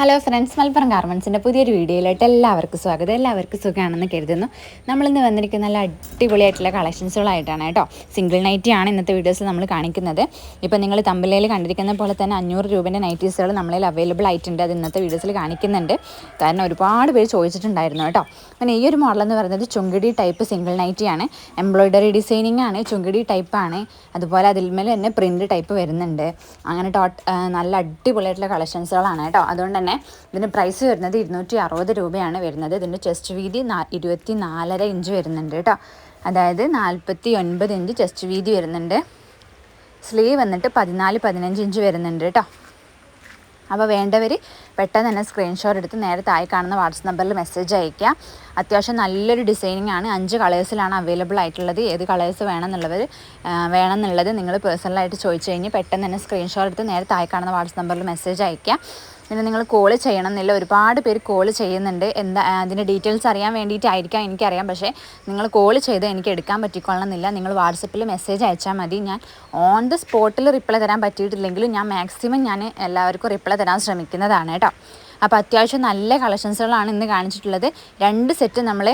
Hello friends Malappuram ഗാർമെൻസിന്റെ പുതിയൊരു വീഡിയോയിലോട്ട് എല്ലാവർക്കും സ്വാഗതം. എല്ലാവർക്കും സുഖമാണെന്ന് കരുതുന്നു. നമ്മളിന്ന് വന്നിരിക്കുന്ന നല്ല അടിപൊളിയായിട്ടുള്ള കളക്ഷൻസുകളായിട്ടാണ് കേട്ടോ. സിംഗിൾ നൈറ്റിയാണ് ഇന്നത്തെ വീഡിയോസിൽ നമ്മൾ കാണിക്കുന്നത്. ഇപ്പോൾ നിങ്ങൾ തമ്പിലയിൽ കണ്ടിരിക്കുന്ന പോലെ തന്നെ അഞ്ഞൂറ് രൂപേന്റെ നൈറ്റീസുകൾ നമ്മളിൽ അവൈലബിൾ ആയിട്ടുണ്ട്. അത് ഇന്നത്തെ വീഡിയോസിൽ കാണിക്കുന്നുണ്ട്. കാരണം ഒരുപാട് പേര് ചോദിച്ചിട്ടുണ്ടായിരുന്നു കേട്ടോ. അങ്ങനെ ഈ ഒരു മോഡൽ എന്ന് പറയുന്നത് ചുങ്കിടി ടൈപ്പ് സിംഗിൾ നൈറ്റിയാണ് എംബ്രോയ്ഡറി ഡിസൈനിങ് ആണ് ചുങ്കിടി ടൈപ്പാണ് അതുപോലെ അതിൽമേൽ തന്നെ പ്രിന്റ് ടൈപ്പ് വരുന്നുണ്ട്. അങ്ങനെ ടോട്ട് നല്ല അടിപൊളിയായിട്ടുള്ള കളക്ഷൻസുകളാണ് കേട്ടോ. അതുകൊണ്ട് തന്നെ ഇതിന് പ്രൈസ് വരുന്നത് ഇരുന്നൂറ്റി അറുപത് രൂപയാണ് വരുന്നത്. ഇതിന്റെ ചെസ്റ്റ് വീതി നാ ഇരുപത്തി നാലര ഇഞ്ച് വരുന്നുണ്ട് കേട്ടോ. അതായത് നാൽപ്പത്തി ഒൻപത് ഇഞ്ച് ചെസ്റ്റ് വീതി വരുന്നുണ്ട്. സ്ലീവ് വന്നിട്ട് പതിനാല് പതിനഞ്ച് ഇഞ്ച് വരുന്നുണ്ട് കേട്ടോ. അപ്പോൾ വേണ്ടവർ പെട്ടെന്ന് തന്നെ സ്ക്രീൻഷോട്ട് എടുത്ത് നേരെ താഴെ കാണുന്ന വാട്സപ്പ് നമ്പറിൽ മെസ്സേജ് അയയ്ക്കുക. അത്യാവശ്യം നല്ലൊരു ഡിസൈനിങ് ആണ്. അഞ്ച് കളേഴ്സിലാണ് അവൈലബിൾ ആയിട്ടുള്ളത്. ഏത് കളേഴ്സ് വേണമെന്നുള്ളവർ വേണമെന്നുള്ളത് നിങ്ങൾ പേഴ്സണലായിട്ട് ചോദിച്ചു കഴിഞ്ഞ് പെട്ടെന്ന് തന്നെ സ്ക്രീൻഷോട്ട് എടുത്ത് നേരെ താഴെ കാണുന്ന വാട്സപ്പ് നമ്പറിൽ മെസ്സേജ് അയയ്ക്കുക. പിന്നെ നിങ്ങൾ കോൾ ചെയ്യണം എന്നില്ല ഒരുപാട് പേര് കോൾ ചെയ്യുന്നുണ്ട്. എന്താ അതിന്റെ ഡീറ്റെയിൽസ് അറിയാൻ വേണ്ടിയിട്ടായിരിക്കാം എനിക്കറിയാം. പക്ഷേ നിങ്ങൾ കോൾ ചെയ്ത് എനിക്ക് എടുക്കാൻ പറ്റിക്കൊള്ളണമെന്നില്ല നിങ്ങൾ വാട്സപ്പിൽ മെസ്സേജ് അയച്ചാൽ മതി. ഞാൻ ഓൺ ദ സ്പോട്ടിൽ റിപ്ലൈ തരാൻ പറ്റിയിട്ടില്ലെങ്കിലും ഞാൻ മാക്സിമം ഞാൻ എല്ലാവർക്കും റിപ്ലൈ തരാൻ ശ്രമിക്കുന്നതാണ് കേട്ടോ. അപ്പോൾ അത്യാവശ്യം നല്ല കളക്ഷൻസുകളാണ് ഇന്ന് കാണിച്ചിട്ടുള്ളത്. രണ്ട് സെറ്റ് നമ്മൾ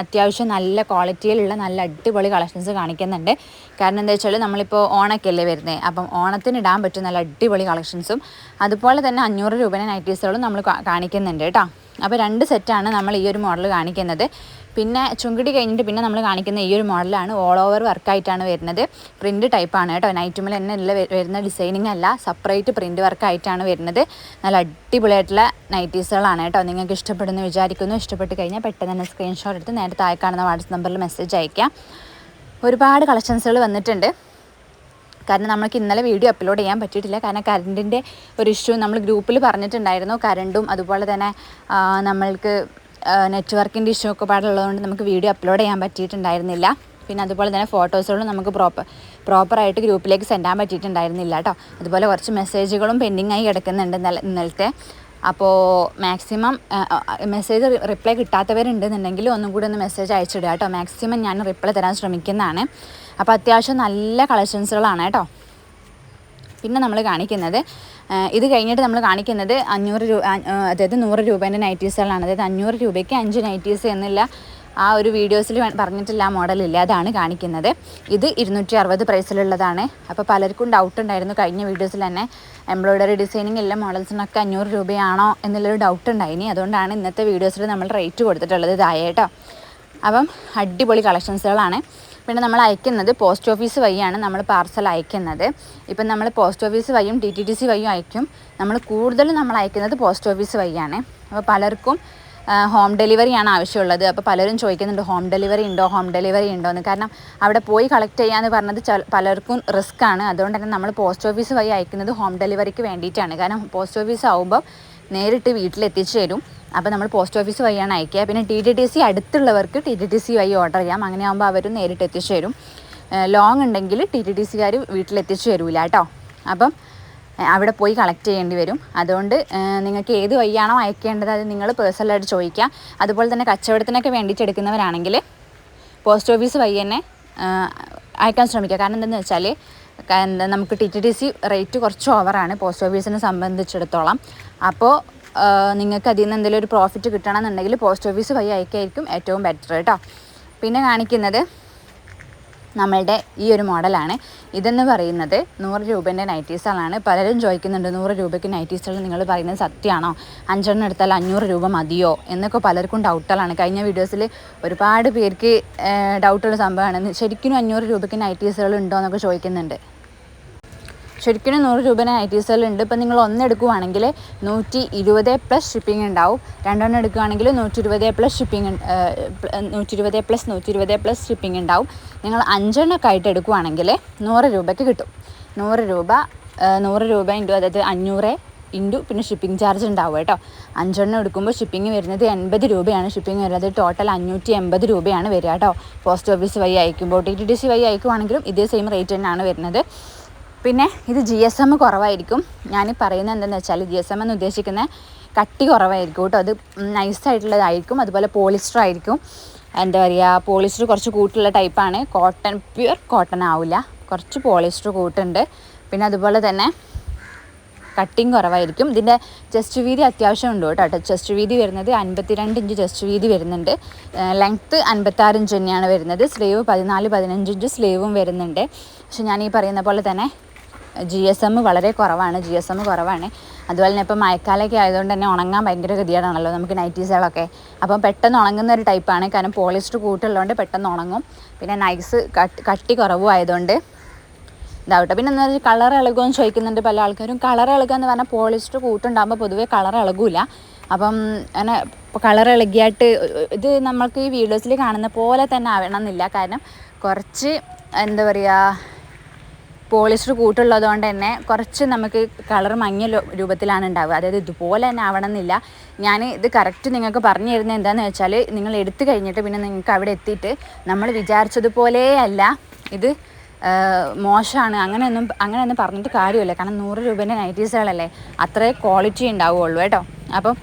അത്യാവശ്യം നല്ല ക്വാളിറ്റിയിലുള്ള നല്ല അടിപൊളി കളക്ഷൻസ് കാണിക്കുന്നുണ്ട്. കാരണം എന്താ വെച്ചാൽ നമ്മളിപ്പോൾ ഓണക്കല്ലേ വരുന്നത് അപ്പം ഓണത്തിന് ഇടാൻ പറ്റും നല്ല അടിപൊളി കളക്ഷൻസും അതുപോലെ തന്നെ അഞ്ഞൂറ് രൂപയുടെ നൈറ്റീസുകളും നമ്മൾ കാണിക്കുന്നുണ്ട് കേട്ടോ. അപ്പോൾ രണ്ട് സെറ്റാണ് നമ്മൾ ഈ ഒരു മോഡൽ കാണിക്കുന്നത്. പിന്നെ ചുങ്കിടി കഴിഞ്ഞിട്ട് പിന്നെ നമ്മൾ കാണിക്കുന്ന ഈ ഒരു മോഡലാണ് ഓൾ ഓവർ വർക്കായിട്ടാണ് വരുന്നത്. പ്രിന്റ് ടൈപ്പാണ് കേട്ടോ. നൈറ്റുമിൽ തന്നെ ഇല്ല വരുന്ന ഡിസൈനിങ് അല്ല. സെപ്പറേറ്റ് പ്രിന്റ് വർക്കായിട്ടാണ് വരുന്നത്. നല്ല അടിപൊളിയായിട്ടുള്ള നൈറ്റീസുകളാണ് കേട്ടോ. നിങ്ങൾക്ക് ഇഷ്ടപ്പെടുന്നു വിചാരിക്കുന്നു. ഇഷ്ടപ്പെട്ട് കഴിഞ്ഞാൽ പെട്ടെന്ന് തന്നെ സ്ക്രീൻഷോട്ട് എടുത്ത് നേരെ താഴെ കാണുന്ന വാട്സപ്പ് നമ്പറിൽ മെസ്സേജ് അയക്കാം ഒരുപാട് കളക്ഷൻസുകൾ വന്നിട്ടുണ്ട്. കാരണം നമ്മൾക്ക് ഇന്നലെ വീഡിയോ അപ്ലോഡ് ചെയ്യാൻ പറ്റിയിട്ടില്ല. കാരണം കറണ്ടിന്റെ ഒരു ഇഷ്യൂ നമ്മൾ ഗ്രൂപ്പിൽ പറഞ്ഞിട്ടുണ്ടായിരുന്നു. കറണ്ടും അതുപോലെ തന്നെ നമ്മൾക്ക് നെറ്റ്വർക്കിന്റെ ഇഷ്യൂ ഒക്കെ പാടുള്ളതുകൊണ്ട് നമുക്ക് വീഡിയോ അപ്ലോഡ് ചെയ്യാൻ പറ്റിയിട്ടുണ്ടായിരുന്നില്ല. പിന്നെ അതുപോലെ തന്നെ ഫോട്ടോസുകളും നമുക്ക് പ്രോപ്പർ പ്രോപ്പറായിട്ട് ഗ്രൂപ്പിലേക്ക് സെൻഡ് ചെയ്യാൻ പറ്റിയിട്ടുണ്ടായിരുന്നില്ല കേട്ടോ. അതുപോലെ കുറച്ച് മെസ്സേജുകളും പെൻഡിങ് ആയി കിടക്കുന്നുണ്ട് ഇന്നലെ ഇന്നലത്തെ അപ്പോൾ മാക്സിമം മെസ്സേജ് റിപ്ലൈ കിട്ടാത്തവരുണ്ടെന്നുണ്ടെങ്കിൽ ഒന്നും കൂടി ഒന്ന് മെസ്സേജ് അയച്ചിടുക കേട്ടോ. മാക്സിമം ഞാൻ റിപ്ലൈ തരാൻ ശ്രമിക്കുന്നതാണ്. അപ്പോൾ അത്യാവശ്യം നല്ല കളക്ഷൻസുകളാണ് കേട്ടോ. പിന്നെ നമ്മൾ കാണിക്കുന്നത് ഇത് കഴിഞ്ഞിട്ട് നമ്മൾ കാണിക്കുന്നത് അഞ്ഞൂറ് രൂപ അതായത് നൂറ് രൂപേന്റെ നൈറ്റീസുകളാണ് അതായത് അഞ്ഞൂറ് രൂപയ്ക്ക് അഞ്ച് നൈറ്റീസ് എന്നില്ല ആ ഒരു വീഡിയോസിൽ പറഞ്ഞിട്ടില്ല ആ മോഡലില്ല അതാണ് കാണിക്കുന്നത്. ഇത് ഇരുന്നൂറ്റി അറുപത് പ്രൈസിലുള്ളതാണ് അപ്പോൾ പലർക്കും ഡൗട്ട് ഉണ്ടായിരുന്നു. കഴിഞ്ഞ വീഡിയോസിൽ തന്നെ എംബ്രോയ്ഡറി ഡിസൈനിങ് എല്ലാ മോഡൽസിനൊക്കെ അഞ്ഞൂറ് രൂപയാണോ എന്നുള്ളൊരു ഡൗട്ട് ഉണ്ടായിനി. അതുകൊണ്ടാണ് ഇന്നത്തെ വീഡിയോസിൽ നമ്മൾ റേറ്റ് കൊടുത്തിട്ടുള്ളത് ഇതായ കേട്ടോ അപ്പം അടിപൊളി കളക്ഷൻസുകളാണ് പിന്നെ നമ്മൾ അയക്കുന്നത് പോസ്റ്റ് ഓഫീസ് വഴിയാണ് നമ്മൾ പാർസൽ അയക്കുന്നത്. ഇപ്പം നമ്മൾ പോസ്റ്റ് ഓഫീസ് വഴിയും ഡി ടി ടി സി വഴിയും അയക്കും. നമ്മൾ കൂടുതലും നമ്മൾ അയക്കുന്നത് പോസ്റ്റ് ഓഫീസ് വഴിയാണ്. അപ്പോൾ പലർക്കും ഹോം ഡെലിവറിയാണ് ആവശ്യമുള്ളത്. അപ്പോൾ പലരും ചോദിക്കുന്നുണ്ട് ഹോം ഡെലിവറി ഉണ്ടോ? ഹോം ഡെലിവറി ഉണ്ടോ? എന്ന്. കാരണം അവിടെ പോയി കളക്ട് ചെയ്യാന്ന് പറഞ്ഞത് പലർക്കും റിസ്ക് ആണ്. അതുകൊണ്ട് തന്നെ നമ്മൾ പോസ്റ്റ് ഓഫീസ് വഴി അയക്കുന്നത് ഹോം ഡെലിവറിക്ക് വേണ്ടിയിട്ടാണ്. കാരണം പോസ്റ്റ് ഓഫീസ് ആകുമ്പോൾ നേരിട്ട് വീട്ടിലെത്തിച്ചു തരും. അപ്പോൾ നമ്മൾ പോസ്റ്റ് ഓഫീസ് വഴിയാണ് അയക്കുക. പിന്നെ ടി ടി ടി സി അടുത്തുള്ളവർക്ക് ടി ടി ടി സി വഴി ഓർഡർ ചെയ്യാം. അങ്ങനെ ആകുമ്പോൾ അവരും നേരിട്ട് എത്തിച്ചു തരും. ലോങ് ഉണ്ടെങ്കിൽ ടി ടി ടി സിക്കാർ വീട്ടിലെത്തിച്ചു തരൂല കേട്ടോ. അപ്പം അവിടെ പോയി കളക്ട് ചെയ്യേണ്ടി വരും. അതുകൊണ്ട് നിങ്ങൾക്ക് ഏത് വഴിയാണോ അയക്കേണ്ടത് അത് നിങ്ങൾ പേഴ്സണലായിട്ട് ചോദിക്കുക. അതുപോലെ തന്നെ കച്ചവടത്തിനൊക്കെ വേണ്ടിയിട്ട് എടുക്കുന്നവരാണെങ്കിൽ പോസ്റ്റ് ഓഫീസ് വഴി തന്നെ അയക്കാൻ ശ്രമിക്കുക. കാരണം എന്താണെന്ന് വെച്ചാൽ എന്താ നമുക്ക് T T T C rate കുറച്ച് ഓവറാണ് പോസ്റ്റ് ഓഫീസിനെ സംബന്ധിച്ചിടത്തോളം. അപ്പോൾ നിങ്ങൾക്ക് അതിൽ നിന്ന് എന്തെങ്കിലും ഒരു പ്രോഫിറ്റ് കിട്ടണമെന്നുണ്ടെങ്കിൽ പോസ്റ്റ് ഓഫീസ് വഴി അയക്കായിരിക്കും ഏറ്റവും ബെറ്റർ കേട്ടോ പിന്നെ കാണിക്കുന്നത് നമ്മളുടെ ഈ ഒരു മോഡലാണ്. ഇതെന്ന് പറയുന്നത് നൂറ് രൂപേന്റെ നൈറ്റീസുകളാണ് പലരും ചോദിക്കുന്നുണ്ട് നൂറ് രൂപയ്ക്ക് നൈറ്റീസുകൾ നിങ്ങൾ പറയുന്നത് സത്യമാണോ? അഞ്ചെണ്ണം എടുത്താൽ അഞ്ഞൂറ് രൂപ മതിയോ? എന്നൊക്കെ പലർക്കും ഡൗട്ടുകളാണ് കഴിഞ്ഞ വീഡിയോസിൽ ഒരുപാട് പേർക്ക് ഡൗട്ടുള്ള സംഭവമാണ്. ശരിക്കും അഞ്ഞൂറ് രൂപയ്ക്ക് നൈറ്റീസുകൾ ഉണ്ടോ എന്നൊക്കെ ചോദിക്കുന്നുണ്ട്. ശരിക്കും നൂറ് രൂപേന്റെ നൈറ്റീസുകൾ ഉണ്ട്. ഇപ്പം നിങ്ങൾ ഒന്നെടുക്കുവാണെങ്കിൽ നൂറ്റി ഇരുപത് പ്ലസ് ഷിപ്പിംഗ് ഉണ്ടാവും. രണ്ടെണ്ണം എടുക്കുകയാണെങ്കിൽ നൂറ്റി ഇരുപത് പ്ലസ് ഷിപ്പിംഗ് നൂറ്റി ഇരുപത് പ്ലസ് നൂറ്റി ഇരുപത് പ്ലസ് ഷിപ്പിംഗ് ഉണ്ടാവും. നിങ്ങൾ അഞ്ചെണ്ണമൊക്കെ ആയിട്ട് എടുക്കുവാണെങ്കിൽ നൂറ് രൂപയ്ക്ക് കിട്ടും. നൂറ് രൂപ നൂറ് രൂപ ഇന്റു അതായത് അഞ്ഞൂറ് ഇന്റു പിന്നെ ഷിപ്പിംഗ് ചാർജ് ഉണ്ടാവും കേട്ടോ. അഞ്ചെണ്ണം എടുക്കുമ്പോൾ ഷിപ്പിംഗ് വരുന്നത് എൺപത് രൂപയാണ്. ഷിപ്പിംഗ് വരുന്നത് ടോട്ടൽ അഞ്ഞൂറ്റി എൺപത് രൂപയാണ് വരിക കേട്ടോ. പോസ്റ്റ് ഓഫീസ് വഴി അയക്കുമ്പോൾ ടി ടി ഡി സി വഴി അയക്കുവാണെങ്കിലും ഇതേ സെയിം റേറ്റ് തന്നെയാണ് വരുന്നത്. പിന്നെ ഇത് ജി എസ് എം കുറവായിരിക്കും. ഞാൻ പറയുന്നത് എന്താണെന്ന് വെച്ചാൽ ജി എസ് എം എന്ന് ഉദ്ദേശിക്കുന്ന കട്ടി കുറവായിരിക്കും കേട്ടോ. അത് നൈസായിട്ടുള്ളതായിരിക്കും അതുപോലെ പോളിസ്റ്റർ ആയിരിക്കും. എന്താ പറയുക പോളിസ്റ്റർ കുറച്ച് കൂട്ടുള്ള ടൈപ്പാണ് കോട്ടൺ പ്യുർ കോട്ടൺ ആവില്ല കുറച്ച് പോളിസ്റ്റർ കൂട്ടുണ്ട്. പിന്നെ അതുപോലെ തന്നെ കട്ടിങ് കുറവായിരിക്കും. ഇതിന്റെ ചെസ്റ്റ് വീതി അത്യാവശ്യം ഉണ്ട് കേട്ടോ. ചെസ്റ്റ് വീതി വരുന്നത് അൻപത്തിരണ്ട് ഇഞ്ച് ചെസ്റ്റ് വീതി വരുന്നുണ്ട്. ലെങ്ത്ത് അൻപത്താറ് ഇഞ്ച് തന്നെയാണ് വരുന്നത്. സ്ലീവ് പതിനാല് പതിനഞ്ച് ഇഞ്ച് സ്ലീവും വരുന്നുണ്ട്. പക്ഷെ ഞാൻ ഈ പറയുന്ന പോലെ തന്നെ ജി എസ് എം വളരെ കുറവാണ് ജി എസ് എം കുറവാണ്. അതുപോലെ തന്നെ ഇപ്പോൾ മഴക്കാലമൊക്കെ ആയതുകൊണ്ട് തന്നെ ഉണങ്ങാൻ ഭയങ്കര ഗതിയാണല്ലോ നമുക്ക് നൈറ്റീസുകളൊക്കെ. അപ്പം പെട്ടെന്ന് ഉണങ്ങുന്ന ഒരു ടൈപ്പാണ് കാരണം പോളിസ്റ്റർ കൂട്ടുള്ളതുകൊണ്ട് പെട്ടെന്ന് ഉണങ്ങും. പിന്നെ നൈസ് കട്ടി കുറവും ആയതുകൊണ്ട്. ഇതാവട്ടെ. പിന്നെ എന്താ വെച്ചാൽ കളർ ഇളകുമെന്ന് ചോദിക്കുന്നുണ്ട് പല ആൾക്കാരും. കളർ ഇളകുക എന്ന് പറഞ്ഞാൽ പോളിസ്റ്റർ കൂട്ടുണ്ടാകുമ്പോൾ പൊതുവേ കളർ ഇളകൂല. അപ്പം അങ്ങനെ കളർ ഇളകിയായിട്ട് ഇത് നമ്മൾക്ക് ഈ വീഡിയോസിൽ കാണുന്ന പോലെ തന്നെ ആവണം എന്നില്ല കാരണം കുറച്ച് എന്താ പറയുക പോളിസ്റ്റർ കൂട്ടുള്ളത് കൊണ്ട് തന്നെ കുറച്ച് നമുക്ക് കളർ മങ്ങിയ രൂപത്തിലാണ് ഉണ്ടാവുക. അതായത് ഇതുപോലെ തന്നെ ആവണമെന്നില്ല. ഞാൻ ഇത് കറക്റ്റ് നിങ്ങൾക്ക് പറഞ്ഞു തരുന്നത് എന്താണെന്ന് വെച്ചാൽ നിങ്ങൾ എടുത്തു കഴിഞ്ഞിട്ട് പിന്നെ നിങ്ങൾക്ക് അവിടെ എത്തിയിട്ട് നമ്മൾ വിചാരിച്ചതുപോലെ അല്ല. ഇത് മോശമാണ്. അങ്ങനെയൊന്നും അങ്ങനെയൊന്നും പറഞ്ഞിട്ട് കാര്യമില്ല. കാരണം നൂറ് രൂപേന്റെ നൈറ്റീസുകളല്ലേ അത്രേ ക്വാളിറ്റി ഉണ്ടാവുകയുള്ളൂ കേട്ടോ. അപ്പം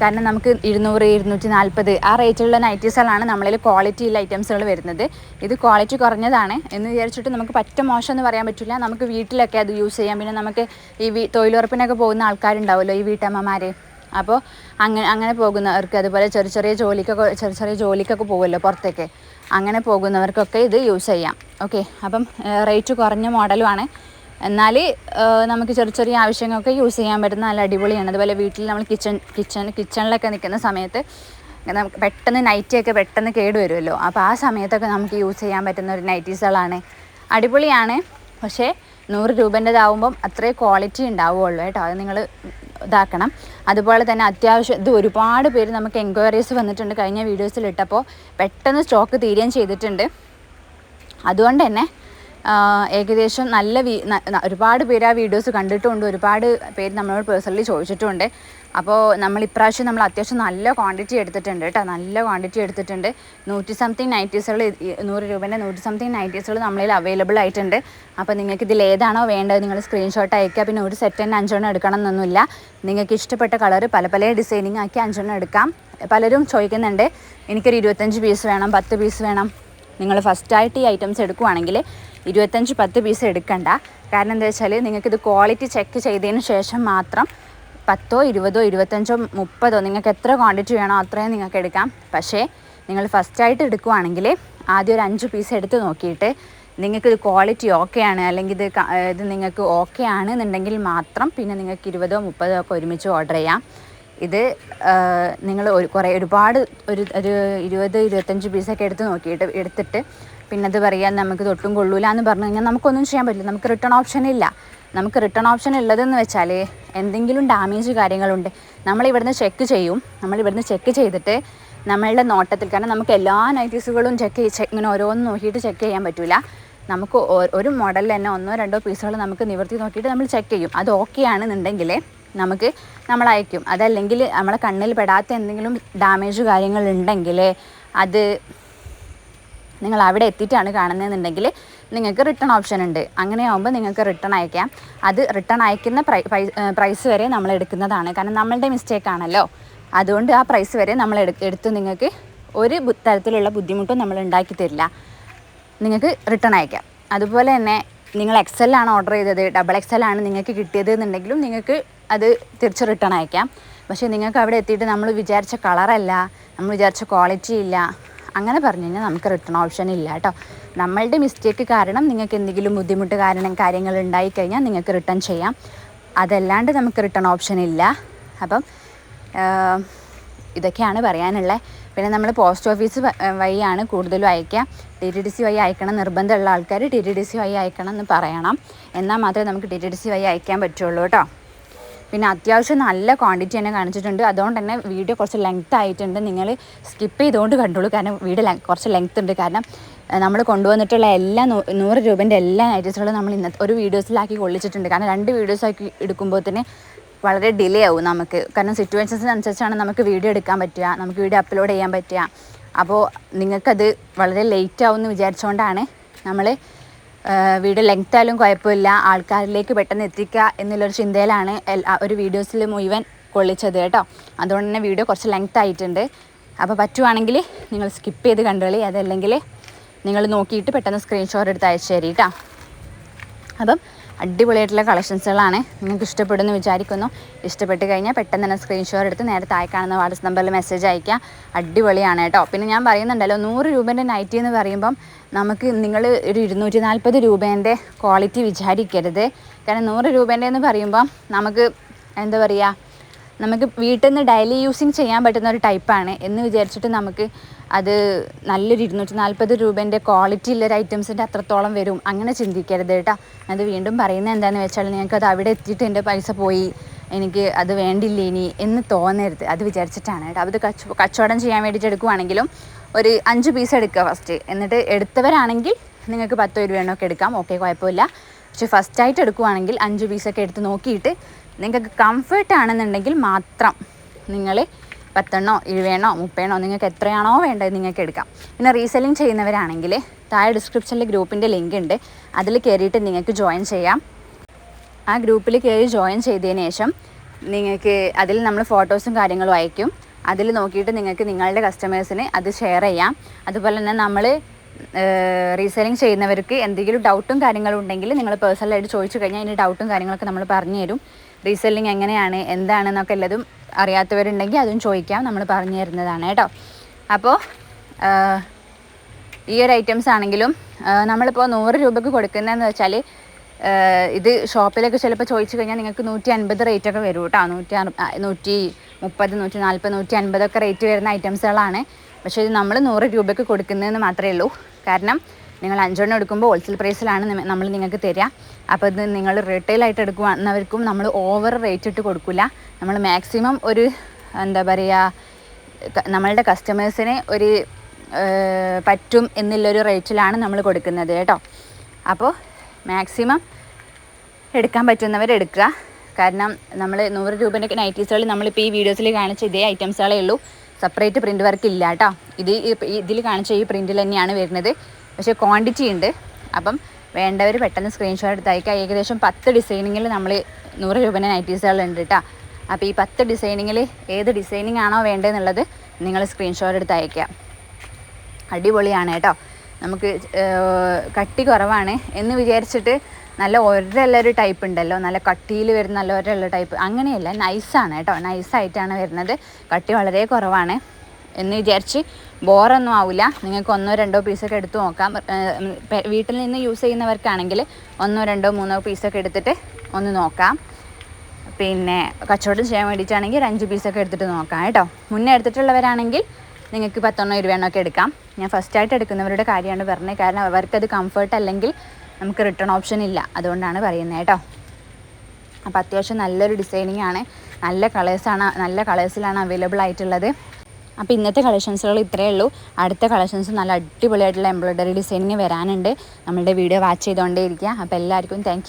കാരണം നമുക്ക് ഇരുന്നൂറ് ഇരുന്നൂറ്റി നാൽപ്പത് ആ റേറ്റിലുള്ള നൈറ്റീസുകളാണ് നമ്മളിൽ ക്വാളിറ്റി ഉള്ള ഐറ്റംസുകൾ വരുന്നത്. ഇത് ക്വാളിറ്റി കുറഞ്ഞതാണ് എന്ന് വിചാരിച്ചിട്ട് നമുക്ക് പറ്റ മോശം എന്ന് പറയാൻ പറ്റില്ല. നമുക്ക് വീട്ടിലൊക്കെ അത് യൂസ് ചെയ്യാം. പിന്നെ നമുക്ക് ഈ തൊഴിലുറപ്പിനൊക്കെ പോകുന്ന ആൾക്കാരുണ്ടാവുമല്ലോ ഈ വീട്ടമ്മമാർ അപ്പോൾ അങ്ങനെ അങ്ങനെ പോകുന്നവർക്ക് അതുപോലെ ചെറിയ ചെറിയ ജോലിക്കൊക്കെ ചെറിയ ചെറിയ ജോലിക്കൊക്കെ പോകുമല്ലോ പുറത്തേക്ക്. അങ്ങനെ പോകുന്നവർക്കൊക്കെ ഇത് യൂസ് ചെയ്യാം. ഓക്കെ. അപ്പം റേറ്റ് കുറഞ്ഞ മോഡലുമാണ് എന്നാൽ നമുക്ക് ചെറിയ ചെറിയ ആവശ്യങ്ങൾക്ക് യൂസ് ചെയ്യാൻ പറ്റുന്ന നല്ല അടിപൊളിയാണ്. അതുപോലെ വീട്ടിൽ നമ്മൾ കിച്ചൺ കിച്ചൺ കിച്ചണിലൊക്കെ നിൽക്കുന്ന സമയത്ത് നമുക്ക് പെട്ടെന്ന് നൈറ്റിയൊക്കെ പെട്ടെന്ന് കേടുവരുമല്ലോ അപ്പോൾ ആ സമയത്തൊക്കെ നമുക്ക് യൂസ് ചെയ്യാൻ പറ്റുന്ന ഒരു നൈറ്റീസുകളാണ് അടിപൊളിയാണ്. പക്ഷേ നൂറ് രൂപേന്റെതാവുമ്പം അത്രേ ക്വാളിറ്റി ഉണ്ടാവുകയുള്ളൂ കേട്ടോ. അത് നിങ്ങൾ ഇതാക്കണം. അതുപോലെ തന്നെ അത്യാവശ്യം ഇത് ഒരുപാട് പേര് നമുക്ക് എൻക്വയറീസ് വന്നിട്ടുണ്ട്. കഴിഞ്ഞ വീഡിയോസിൽ ഇട്ടപ്പോൾ പെട്ടെന്ന് സ്റ്റോക്ക് തീരുകയും ചെയ്തിട്ടുണ്ട്. അതുകൊണ്ട് തന്നെ ഏകദേശം നല്ല ഒരുപാട് പേര് ആ വീഡിയോസ് കണ്ടിട്ടുമുണ്ട് ഒരുപാട് പേര് നമ്മളോട് പേഴ്സണലി ചോദിച്ചിട്ടുണ്ട്. അപ്പോൾ നമ്മൾ ഇപ്രാവശ്യം നമ്മൾ അത്യാവശ്യം നല്ല ക്വാണ്ടിറ്റി എടുത്തിട്ടുണ്ട് കേട്ടോ നല്ല ക്വാണ്ടിറ്റി എടുത്തിട്ടുണ്ട്. നൂറ്റി സംതിങ് നൈറ്റീസുകൾ നൂറ് രൂപേന്റെ നൂറ്റി സംതിങ് നൈറ്റീസുകൾ നമ്മളിൽ അവൈലബിൾ ആയിട്ടുണ്ട്. അപ്പോൾ നിങ്ങൾക്ക് ഇതിൽ ഏതാണോ വേണ്ടത് നിങ്ങൾ സ്ക്രീൻഷോട്ട് അയക്കുക പിന്നെ ഒരു സെറ്റ് തന്നെ അഞ്ചെണ്ണം എടുക്കണം എന്നൊന്നുമില്ല. നിങ്ങൾക്ക് ഇഷ്ടപ്പെട്ട കളർ പല പല ഡിസൈനിങ് ആക്കി അഞ്ചെണ്ണം എടുക്കാം. പലരും ചോദിക്കുന്നുണ്ട് എനിക്കൊരു ഇരുപത്തഞ്ച് പീസ് വേണം പത്ത് പീസ് വേണം. നിങ്ങൾ ഫസ്റ്റായിട്ട് ഈ ഐറ്റംസ് എടുക്കുവാണെങ്കിൽ ഇരുപത്തഞ്ച് പത്ത് പീസ് എടുക്കണ്ട. കാരണം എന്താ വെച്ചാൽ നിങ്ങൾക്കിത് ക്വാളിറ്റി ചെക്ക് ചെയ്തതിന് ശേഷം മാത്രം പത്തോ ഇരുപതോ ഇരുപത്തഞ്ചോ മുപ്പതോ നിങ്ങൾക്ക് എത്ര ക്വാണ്ടിറ്റി വേണോ അത്രയും നിങ്ങൾക്ക് എടുക്കാം. പക്ഷേ നിങ്ങൾ ഫസ്റ്റ് ആയിട്ട് എടുക്കുവാണെങ്കിൽ ആദ്യം ഒരു അഞ്ച് പീസ് എടുത്ത് നോക്കിയിട്ട് നിങ്ങൾക്ക് ഇത് ക്വാളിറ്റി ഓക്കെ ആണ് അല്ലെങ്കിൽ ഇത് ഇത് നിങ്ങൾക്ക് ഓക്കെ ആണ് എന്നുണ്ടെങ്കിൽ മാത്രം പിന്നെ നിങ്ങൾക്ക് ഇരുപതോ മുപ്പതോ ഒക്കെ ഒരുമിച്ച് ഓർഡർ ചെയ്യാം. ഇത് നിങ്ങൾ ഒരു കുറേ ഒരുപാട് ഒരു ഒരു ഇരുപത് ഇരുപത്തഞ്ച് പീസൊക്കെ എടുത്ത് നോക്കിയിട്ട് എടുത്തിട്ട് പിന്നെ അത് പറയാൻ നമുക്ക് തൊട്ടും കൊള്ളൂല എന്ന് പറഞ്ഞു കഴിഞ്ഞാൽ നമുക്കൊന്നും ചെയ്യാൻ പറ്റില്ല. നമുക്ക് റിട്ടേൺ ഓപ്ഷൻ ഇല്ല. നമുക്ക് റിട്ടേൺ ഓപ്ഷൻ ഉള്ളതെന്ന് വെച്ചാൽ എന്തെങ്കിലും ഡാമേജ് കാര്യങ്ങളുണ്ട്. നമ്മളിവിടുന്ന് ചെക്ക് ചെയ്യും. നമ്മളിവിടുന്ന് ചെക്ക് ചെയ്തിട്ട് നമ്മളുടെ നോട്ടത്തിൽ കാരണം നമുക്ക് എല്ലാ നൈറ്റീസുകളും ചെക്ക് ഇങ്ങനെ ഓരോന്ന് നോക്കിയിട്ട് ചെക്ക് ചെയ്യാൻ പറ്റില്ല നമുക്ക് ഒരു മോഡലിൽ തന്നെ ഒന്നോ രണ്ടോ പീസുകൾ നമുക്ക് നിവർത്തി നോക്കിയിട്ട് നമ്മൾ ചെക്ക് ചെയ്യും. അത് ഓക്കെ ആണെന്നുണ്ടെങ്കിൽ നമുക്ക് നമ്മൾ അയക്കും. അതല്ലെങ്കിൽ നമ്മളെ കണ്ണിൽ പെടാത്ത എന്തെങ്കിലും ഡാമേജ് കാര്യങ്ങളുണ്ടെങ്കിൽ അത് നിങ്ങൾ അവിടെ എത്തിയിട്ടാണ് കാണുന്നതെന്നുണ്ടെങ്കിൽ നിങ്ങൾക്ക് റിട്ടേൺ ഓപ്ഷൻ ഉണ്ട്. അങ്ങനെയാവുമ്പോൾ നിങ്ങൾക്ക് റിട്ടേൺ അയക്കാം. അത് റിട്ടേൺ അയക്കുന്ന പ്രൈസ് വരെ നമ്മൾ എടുക്കുന്നതാണ്. കാരണം നമ്മളുടെ മിസ്റ്റേക്ക് ആണല്ലോ. അതുകൊണ്ട് ആ പ്രൈസ് വരെ നമ്മൾ എടുത്ത് നിങ്ങൾക്ക് ഒരു തരത്തിലുള്ള ബുദ്ധിമുട്ടും നമ്മൾ ഉണ്ടാക്കി തരില്ല. നിങ്ങൾക്ക് റിട്ടേൺ അയക്കാം. അതുപോലെ തന്നെ നിങ്ങൾ എക്സൽ ആണ് ഓർഡർ ചെയ്തത്. ഡബിൾ എക്സൽ ആണ് നിങ്ങൾക്ക് കിട്ടിയത് എന്നുണ്ടെങ്കിലും നിങ്ങൾക്ക് അത് തിരിച്ച് റിട്ടേൺ അയക്കാം. പക്ഷേ നിങ്ങൾക്ക് അവിടെ എത്തിയിട്ട് നമ്മൾ വിചാരിച്ച കളറല്ല നമ്മൾ വിചാരിച്ച ക്വാളിറ്റി ഇല്ല. അങ്ങനെ പറഞ്ഞു കഴിഞ്ഞാൽ നമുക്ക് റിട്ടേൺ ഓപ്ഷൻ ഇല്ല കേട്ടോ. നമ്മളുടെ മിസ്റ്റേക്ക് കാരണം നിങ്ങൾക്ക് എന്തെങ്കിലും ബുദ്ധിമുട്ട് കാരണം കാര്യങ്ങൾ ഉണ്ടായിക്കഴിഞ്ഞാൽ നിങ്ങൾക്ക് റിട്ടേൺ ചെയ്യാം. അതല്ലാണ്ട് നമുക്ക് റിട്ടേൺ ഓപ്ഷൻ ഇല്ല. അപ്പം ഇതൊക്കെയാണ് പറയാനുള്ളത് പിന്നെ നമ്മൾ പോസ്റ്റ് ഓഫീസ് വഴിയാണ് കൂടുതലും അയക്കുക. ടി ടി ഡി സി വഴി അയക്കണം നിർബന്ധമുള്ള ആൾക്കാർ ടി ടി ഡി സി വഴി അയക്കണം എന്ന് പറയണം. എന്നാൽ മാത്രമേ നമുക്ക് ടി ടി ഡി സി വഴി അയക്കാൻ പറ്റുള്ളൂ കേട്ടോ. പിന്നെ അത്യാവശ്യം നല്ല ക്വാണ്ടിറ്റി തന്നെ കാണിച്ചിട്ടുണ്ട്. അതുകൊണ്ട് തന്നെ വീഡിയോ കുറച്ച് ലെങ്ത് ആയിട്ടുണ്ട്. നിങ്ങൾ സ്കിപ്പ് ചെയ്തുകൊണ്ട് കണ്ടോളൂ. കാരണം വീഡിയോ കുറച്ച് ലെങ്ത് ഉണ്ട്. കാരണം നമ്മൾ കൊണ്ടുവന്നിട്ടുള്ള എല്ലാ നൂറ് രൂപേന്റെ എല്ലാ ഐറ്റംസുകളും നമ്മൾ ഇന്നത്തെ ഒരു വീഡിയോസിലാക്കി കൊള്ളിച്ചിട്ടുണ്ട്. കാരണം രണ്ട് വീഡിയോസാക്കി എടുക്കുമ്പോൾ തന്നെ വളരെ ഡിലേ ആവും നമുക്ക്. കാരണം സിറ്റുവേഷൻസിനനുസരിച്ചാണ് നമുക്ക് വീഡിയോ എടുക്കാൻ പറ്റുക നമുക്ക് വീഡിയോ അപ്ലോഡ് ചെയ്യാൻ പറ്റുക. അപ്പോൾ നിങ്ങൾക്കത് വളരെ ലേറ്റ് ആവും എന്ന് വിചാരിച്ചുകൊണ്ടാണ് നമ്മൾ വീഡിയോ ലെങ്ത് ആയാലും കുഴപ്പമില്ല. ആൾക്കാരിലേക്ക് പെട്ടെന്ന് എത്തിക്കുക എന്നുള്ളൊരു ചിന്തയിലാണ് ഒരു വീഡിയോസിൽ മുഴുവൻ കൊള്ളിച്ചത് കേട്ടോ. അതുകൊണ്ട് തന്നെ വീഡിയോ കുറച്ച് ലെങ്ത് ആയിട്ടുണ്ട്. അപ്പോൾ പറ്റുവാണെങ്കിൽ നിങ്ങൾ സ്കിപ്പ് ചെയ്ത് കണ്ടോളി. അതല്ലെങ്കിൽ നിങ്ങൾ നോക്കിയിട്ട് പെട്ടെന്ന് സ്ക്രീൻഷോട്ട് എടുത്ത് അയച്ചു തരീട്ടോ അപ്പം അടിപൊളിയായിട്ടുള്ള കളക്ഷൻസുകളാണ് നിങ്ങൾക്ക് ഇഷ്ടപ്പെടുന്നു വിചാരിക്കുന്നു. ഇഷ്ടപ്പെട്ട് കഴിഞ്ഞാൽ പെട്ടെന്ന് തന്നെ സ്ക്രീൻഷോട്ട് എടുത്ത് നേരെ താഴെ കാണുന്ന വാട്സപ്പ് നമ്പറിൽ മെസ്സേജ് അയക്കുക അടിപൊളിയാണ് കേട്ടോ. പിന്നെ ഞാൻ പറയുന്നുണ്ടല്ലോ നൂറ് രൂപേന്റെ നൈറ്റി എന്ന് പറയുമ്പം നമുക്ക് നിങ്ങൾ ഒരു ഇരുന്നൂറ്റി നാൽപ്പത് രൂപേന്റെ ക്വാളിറ്റി വിചാരിക്കരുത്. കാരണം നൂറ് രൂപേന്റെ എന്ന് പറയുമ്പം നമുക്ക് എന്താ പറയുക നമുക്ക് വീട്ടിൽ നിന്ന് ഡെയിലി യൂസിങ് ചെയ്യാൻ പറ്റുന്ന ഒരു ടൈപ്പാണ് എന്ന് വിചാരിച്ചിട്ട് നമുക്ക് അത് നല്ലൊരു ഇരുന്നൂറ്റി നാൽപ്പത് രൂപേന്റെ ക്വാളിറ്റി ഉള്ള ഒരു ഐറ്റംസിന്റെ അത്രത്തോളം വരും. അങ്ങനെ ചിന്തിക്കരുത് കേട്ടോ. അത് വീണ്ടും പറയുന്നത് എന്താണെന്ന് വെച്ചാൽ അത് അവിടെ എത്തിയിട്ട് എന്റെ പൈസ പോയി. എനിക്ക് അത് വേണ്ടില്ല ഇനി എന്ന് തോന്നരുത്. അത് വിചാരിച്ചിട്ടാണ് കേട്ടോ. അത് കച്ച കച്ചവടം ചെയ്യാൻ വേണ്ടിയിട്ട് എടുക്കുവാണെങ്കിലും ഒരു അഞ്ച് പീസ് എടുക്കുക ഫസ്റ്റ് എന്നിട്ട് എടുത്തവരാണെങ്കിൽ നിങ്ങൾക്ക് പത്തോ ഇരുപതെണ്ണമൊക്കെ എടുക്കാം. ഓക്കെ കുഴപ്പമില്ല. പക്ഷേ ഫസ്റ്റായിട്ട് എടുക്കുവാണെങ്കിൽ അഞ്ച് പീസൊക്കെ എടുത്ത് നോക്കിയിട്ട് നിങ്ങൾക്ക് കംഫർട്ട് ആണെന്നുണ്ടെങ്കിൽ മാത്രം നിങ്ങൾ പത്തെണ്ണോ ഇരുപതെണ്ണോ മുപ്പതെണ്ണോ നിങ്ങൾക്ക് എത്രയാണോ വേണ്ടത് നിങ്ങൾക്ക് എടുക്കാം. പിന്നെ റീസെല്ലിംഗ് ചെയ്യുന്നവരാണെങ്കിൽ താഴെ ഡിസ്ക്രിപ്ഷനിൽ ഗ്രൂപ്പിന്റെ ലിങ്ക് ഉണ്ട്. അതിൽ കയറിയിട്ട് നിങ്ങൾക്ക് ജോയിൻ ചെയ്യാം. ആ ഗ്രൂപ്പിൽ കയറി ജോയിൻ ചെയ്തതിന് ശേഷം നിങ്ങൾക്ക് അതിൽ നമ്മൾ ഫോട്ടോസും കാര്യങ്ങളും അയക്കും. അതിൽ നോക്കിയിട്ട് നിങ്ങൾക്ക് നിങ്ങളുടെ കസ്റ്റമേഴ്സിന് അത് ഷെയർ ചെയ്യാം. അതുപോലെ തന്നെ നമ്മൾ റീസെല്ലിംഗ് ചെയ്യുന്നവർക്ക് എന്തെങ്കിലും ഡൗട്ടും കാര്യങ്ങളും ഉണ്ടെങ്കിൽ നിങ്ങൾ പേഴ്സണലായിട്ട് ചോദിച്ചു കഴിഞ്ഞാൽ അതിന്റെ ഡൗട്ടും കാര്യങ്ങളൊക്കെ നമ്മൾ പറഞ്ഞു തരും റീസെല്ലിംഗ് എങ്ങനെയാണ് എന്താണെന്നൊക്കെ ഉള്ളതും അറിയാത്തവരുണ്ടെങ്കിൽ അതും ചോദിക്കാം. നമ്മൾ പറഞ്ഞു തരുന്നതാണ് കേട്ടോ. അപ്പോൾ ഈ ഒരു ഐറ്റംസ് ആണെങ്കിലും നമ്മളിപ്പോൾ നൂറ് രൂപയ്ക്ക് കൊടുക്കുന്നതെന്ന് വെച്ചാൽ ഇത് ഷോപ്പിലൊക്കെ ചിലപ്പോൾ ചോദിച്ചു കഴിഞ്ഞാൽ നിങ്ങൾക്ക് നൂറ്റി അൻപത് റേറ്റ് ഒക്കെ വരും കേട്ടോ. നൂറ്റി നൂറ്റി മുപ്പത് നൂറ്റി നാൽപ്പത് നൂറ്റി അൻപതൊക്കെ റേറ്റ് വരുന്ന ഐറ്റംസുകളാണ് പക്ഷേ ഇത് നമ്മൾ നൂറ് രൂപയ്ക്ക് കൊടുക്കുന്നതെന്ന് മാത്രമേ ഉള്ളൂ. കാരണം നിങ്ങൾ അഞ്ചെണ്ണം എടുക്കുമ്പോൾ ഹോൾസെയിൽ പ്രൈസിലാണ് നമ്മൾ നിങ്ങൾക്ക് തരിക അപ്പോൾ ഇത് നിങ്ങൾ റീറ്റെയിലായിട്ട് എടുക്കുന്നവർക്കും നമ്മൾ ഓവർ റേറ്റ് ഇട്ട് കൊടുക്കില്ല നമ്മൾ മാക്സിമം ഒരു എന്താ പറയുക നമ്മളുടെ കസ്റ്റമേഴ്സിനെ ഒരു പറ്റും എന്നുള്ളൊരു റേറ്റിലാണ് നമ്മൾ കൊടുക്കുന്നത് കേട്ടോ. അപ്പോൾ മാക്സിമം എടുക്കാൻ പറ്റുന്നവർ എടുക്കുക. കാരണം നമ്മൾ നൂറ് രൂപേന്റെ നൈറ്റീസുകൾ നമ്മളിപ്പോൾ ഈ വീഡിയോസിൽ കാണിച്ച ഇതേ ഐറ്റംസുകളേ ഉള്ളൂ. സെപ്പറേറ്റ് പ്രിന്റ് വർക്ക് ഇല്ല കേട്ടോ. ഇത് ഇതിൽ കാണിച്ച ഈ പ്രിന്റിൽ തന്നെയാണ് വരുന്നത്. പക്ഷേ ക്വാണ്ടിറ്റി ഉണ്ട്. അപ്പം വേണ്ടവർ പെട്ടെന്ന് സ്ക്രീൻഷോട്ട് എടുത്ത് അയക്കുക ഏകദേശം പത്ത് ഡിസൈനിങ്ങിൽ നമ്മൾ നൂറ് രൂപേന്റെ നൈറ്റീസുകളുണ്ട് കേട്ടോ അപ്പോൾ ഈ പത്ത് ഡിസൈനിങ്ങിൽ ഏത് ഡിസൈനിങ് ആണോ വേണ്ടതെന്നുള്ളത് നിങ്ങൾ സ്ക്രീൻഷോട്ട് എടുത്ത് അയക്കുക അടിപൊളിയാണ് കേട്ടോ. നമുക്ക് കട്ടി കുറവാണ്. എന്ന് വിചാരിച്ചിട്ട് നല്ല ഒരല്ലൊരു ടൈപ്പ് ഉണ്ടല്ലോ. നല്ല കട്ടിയിൽ വരുന്ന നല്ല ഒരല്ല ടൈപ്പ് അങ്ങനെയല്ല നൈസാണ് കേട്ടോ. നൈസായിട്ടാണ് വരുന്നത്. കട്ടി വളരെ കുറവാണ്. എന്ന് വിചാരിച്ച് ബോറൊന്നും ആവില്ല നിങ്ങൾക്ക് ഒന്നോ രണ്ടോ പീസൊക്കെ എടുത്ത് നോക്കാം. വീട്ടിൽ നിന്ന് യൂസ് ചെയ്യുന്നവർക്കാണെങ്കിൽ ഒന്നോ രണ്ടോ മൂന്നോ പീസൊക്കെ എടുത്തിട്ട് ഒന്ന് നോക്കാം. പിന്നെ കച്ചവടം ചെയ്യാൻ വേണ്ടിയിട്ടാണെങ്കിൽ ഒരു അഞ്ച് പീസൊക്കെ എടുത്തിട്ട് നോക്കാം കേട്ടോ. മുന്നേ എടുത്തിട്ടുള്ളവരാണെങ്കിൽ നിങ്ങൾക്ക് പത്തൊന്നോ ഇരുപതെണ്ണോ ഒക്കെ എടുക്കാം. ഞാൻ ഫസ്റ്റ് ആയിട്ട് എടുക്കുന്നവരുടെ കാര്യമാണ് പറഞ്ഞത്. കാരണം അവർക്കത് കംഫർട്ട് അല്ലെങ്കിൽ നമുക്ക് റിട്ടേൺ ഓപ്ഷൻ ഇല്ല. അതുകൊണ്ടാണ് പറയുന്നത് കേട്ടോ. അപ്പോൾ അത്യാവശ്യം നല്ലൊരു ഡിസൈനിങ് ആണ്. നല്ല കളേഴ്സാണ് നല്ല കളേഴ്സിലാണ് അവൈലബിൾ ആയിട്ടുള്ളത്. അപ്പോൾ ഇന്നത്തെ കളക്ഷൻസുകൾ ഇത്രയേ ഉള്ളൂ. അടുത്ത കളക്ഷൻസ് നല്ല അടിപൊളിയായിട്ടുള്ള എംബ്രോയ്ഡറി ഡിസൈനിങ് വരാനുണ്ട്. നമ്മളുടെ വീഡിയോ വാച്ച് ചെയ്തുകൊണ്ടേ ഇരിക്കുക അപ്പോൾ എല്ലാവർക്കും താങ്ക്